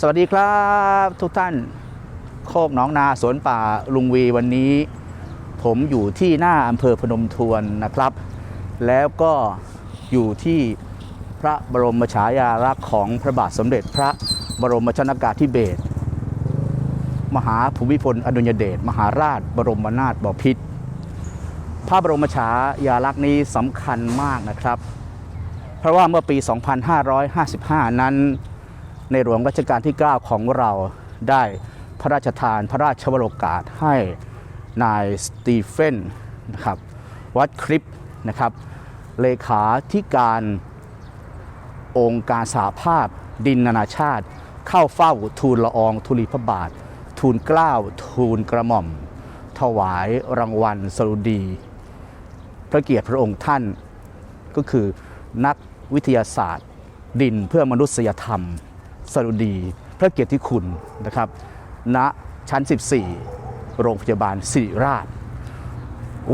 สวัสดีครับทุกท่าน โคกหนองนาสวนป่าลุงวีวันนี้ ผมอยู่ที่หน้าอำเภอพนมทวนนะครับ แล้วก็อยู่ที่พระบรมฉายาลักษณ์ของพระบาทสมเด็จพระบรมชนากาธิเบศรมหาภูมิพลอดุลยเดชมหาราช บรมนาถบพิตรพระบรมฉายาลักษณ์นี้สำคัญมากนะครับ เพราะว่าเมื่อปี 2555 นั้น ในหลวงรัชกาลที่ 9 ของเราได้พระราชทานพระราชวโรกาสให้นายสตีเฟนนะครับวัดคลิปนะครับเลขาธิการองค์การสหภาพดินนานาชาติ เข้าเฝ้าทูลละอองธุลีพระบาท ทูลเกล้าทูลกระหม่อม ถวายรางวัลสรุดี พระเกียรติพระองค์ท่านก็คือนักวิทยาศาสตร์ดินเพื่อมนุษยธรรม สรุดี พระเกียรติคุณนะครับณชั้น 14 โรงพยาบาลศิริราช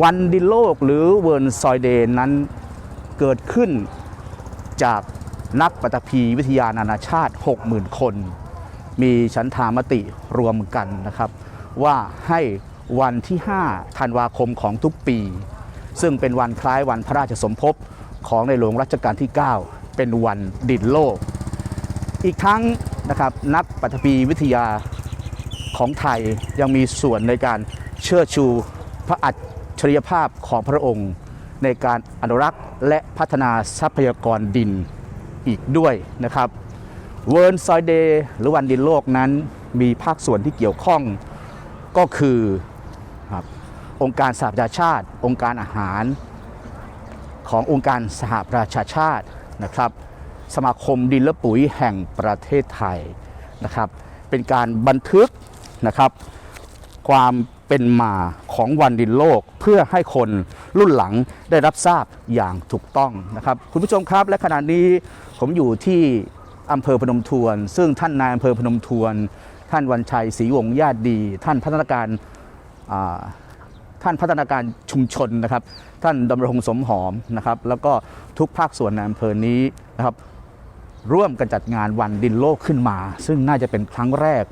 วันดินโลกหรือเวิร์นซอยเดย์นั้นเกิดขึ้นจากนักปฐพีวิทยานานาชาติ 60,000 คน มีฉันทามติรวมกันนะครับ ว่าให้วันที่ 5 ธันวาคมของทุกปี ซึ่งเป็นวันคล้ายวันพระราชสมภพของในหลวงรัชกาลที่ 9 เป็นวันดินโลก อีกทั้งนะครับนักปฐพีวิทยาของไทยยังมีส่วนในการเชิดชูพระอัจฉริยภาพของพระองค์ ในการอนุรักษ์และพัฒนาทรัพยากรดินอีกด้วยนะครับเวิร์นซอยเดย์หรือวันดินโลกนั้นมีภาคส่วนที่เกี่ยวข้องก็คือครับองค์การสหประชาชาติ องค์การอาหารขององค์การสหประชาชาตินะครับ สมาคมดินและปุ๋ยแห่งประเทศไทยนะครับ เป็นการบันทึกนะครับ ความเป็นมาของวันดินโลกเพื่อให้คนรุ่นหลังได้รับทราบอย่างถูกต้องนะครับ คุณผู้ชมครับและขณะนี้ผมอยู่ที่อำเภอพนมทวน ซึ่งท่านนายอำเภอพนมทวน ท่านวันชัยศรีวงศ์ญาติดี ท่านพัฒนาการท่านพัฒนาการชุมชนนะครับ ท่านดำรงสมหอมนะครับ แล้วก็ทุกภาคส่วนในอำเภอนี้นะครับ ร่วมกันจัดงานวันดินโลกขึ้นมา ซึ่งน่าจะเป็นครั้งแรก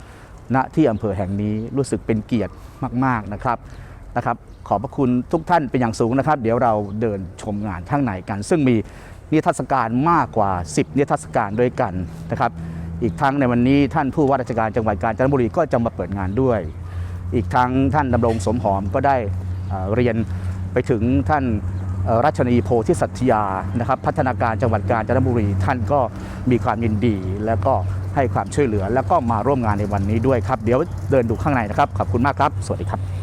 ณที่อำเภอแห่งนี้รู้สึกเป็นเกียรติมาก ๆ นะครับนะครับ ขอบพระคุณทุกท่านเป็นอย่างสูงนะครับ เดี๋ยวเราเดินชมงานข้างในกัน ซึ่งมีนิทรรศการมากกว่า 10 นิทรรศการด้วยกันนะครับ อีกทั้งในวันนี้ท่านผู้ว่าราชการจังหวัดกาญจนบุรีก็จะมาเปิดงานด้วย อีกทั้งท่านดำรงสมหอมก็ได้เรียนไปถึงท่าน รัชนีโพธิสัตยานะครับพัฒนาการจังหวัดกาญจนบุรี ท่านก็มีความยินดี แล้วก็ให้ความช่วยเหลือ แล้วก็มาร่วมงานในวันนี้ด้วยครับ เดี๋ยวเดินดูข้างในนะครับ ขอบคุณมากครับ สวัสดีครับ